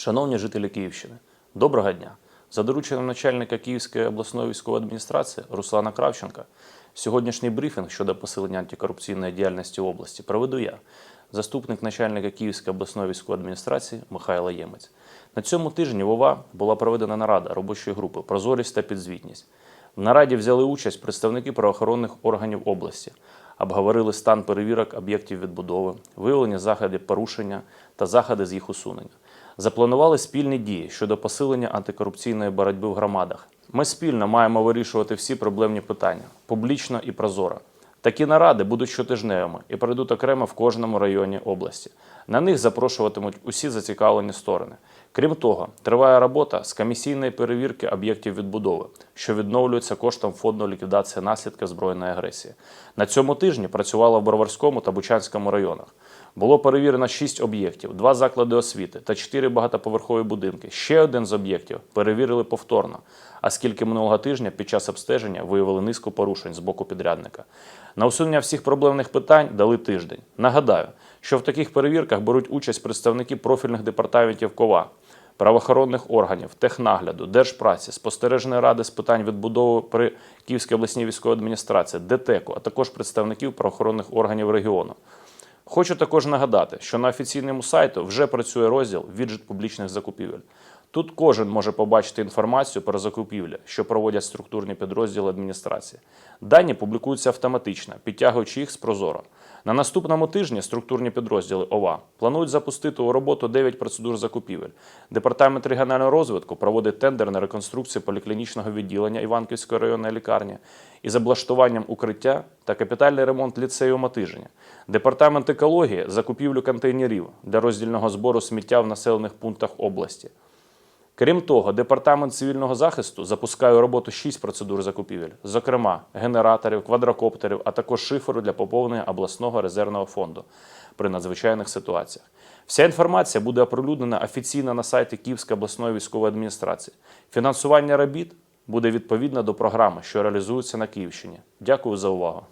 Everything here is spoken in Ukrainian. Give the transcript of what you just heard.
Шановні жителі Київщини, доброго дня! За дорученням начальника Київської обласної військової адміністрації Руслана Кравченка, сьогоднішній брифінг щодо посилення антикорупційної діяльності області проведу я, заступник начальника Київської обласної військової адміністрації Михайло Ємець. На цьому тижні в ОВА була проведена нарада робочої групи Прозорість та підзвітність. В нараді взяли участь представники правоохоронних органів області, обговорили стан перевірок об'єктів відбудови, виявлення заходів порушення та заходи з їх усунення. Запланували спільні дії щодо посилення антикорупційної боротьби в громадах. Ми спільно маємо вирішувати всі проблемні питання публічно і прозоро. Такі наради будуть щотижневими і пройдуть окремо в кожному районі області. На них запрошуватимуть усі зацікавлені сторони. Крім того, триває робота з комісійної перевірки об'єктів відбудови, що відновлюється коштом фонду ліквідації наслідків збройної агресії. На цьому тижні працювала в Броварському та Бучанському районах. Було перевірено 6 об'єктів, 2 заклади освіти та 4 багатоповерхові будинки. Ще один з об'єктів перевірили повторно, оскільки минулого тижня під час обстеження виявили низку порушень з боку підрядника. На усунення всіх проблемних питань дали тиждень. Нагадаю, що в таких перевірках беруть участь представники профільних департаментів КОВА, правоохоронних органів, технагляду, держпраці, спостережної ради з питань відбудови при Київській обласній військовій адміністрації, ДТЕКу, а також представників правоохоронних органів регіону. Хочу також нагадати, що на офіційному сайті вже працює розділ віджит публічних закупівель. Тут кожен може побачити інформацію про закупівлі, що проводять структурні підрозділи адміністрації. Дані публікуються автоматично, підтягуючи їх з Прозоро. На наступному тижні структурні підрозділи ОВА планують запустити у роботу 9 процедур закупівель. Департамент регіонального розвитку проводить тендер на реконструкцію поліклінічного відділення Іванківської районної лікарні із облаштуванням укриття та капітальний ремонт ліцею Матиження. Департамент екології закупівлю контейнерів для роздільного збору сміття в населених пунктах області. Крім того, департамент цивільного захисту запускає у роботу 6 процедур закупівель, зокрема генераторів, квадрокоптерів, а також шиферу для поповнення обласного резервного фонду при надзвичайних ситуаціях. Вся інформація буде оприлюднена офіційно на сайті Київської обласної військової адміністрації. Фінансування робіт буде відповідно до програми, що реалізується на Київщині. Дякую за увагу.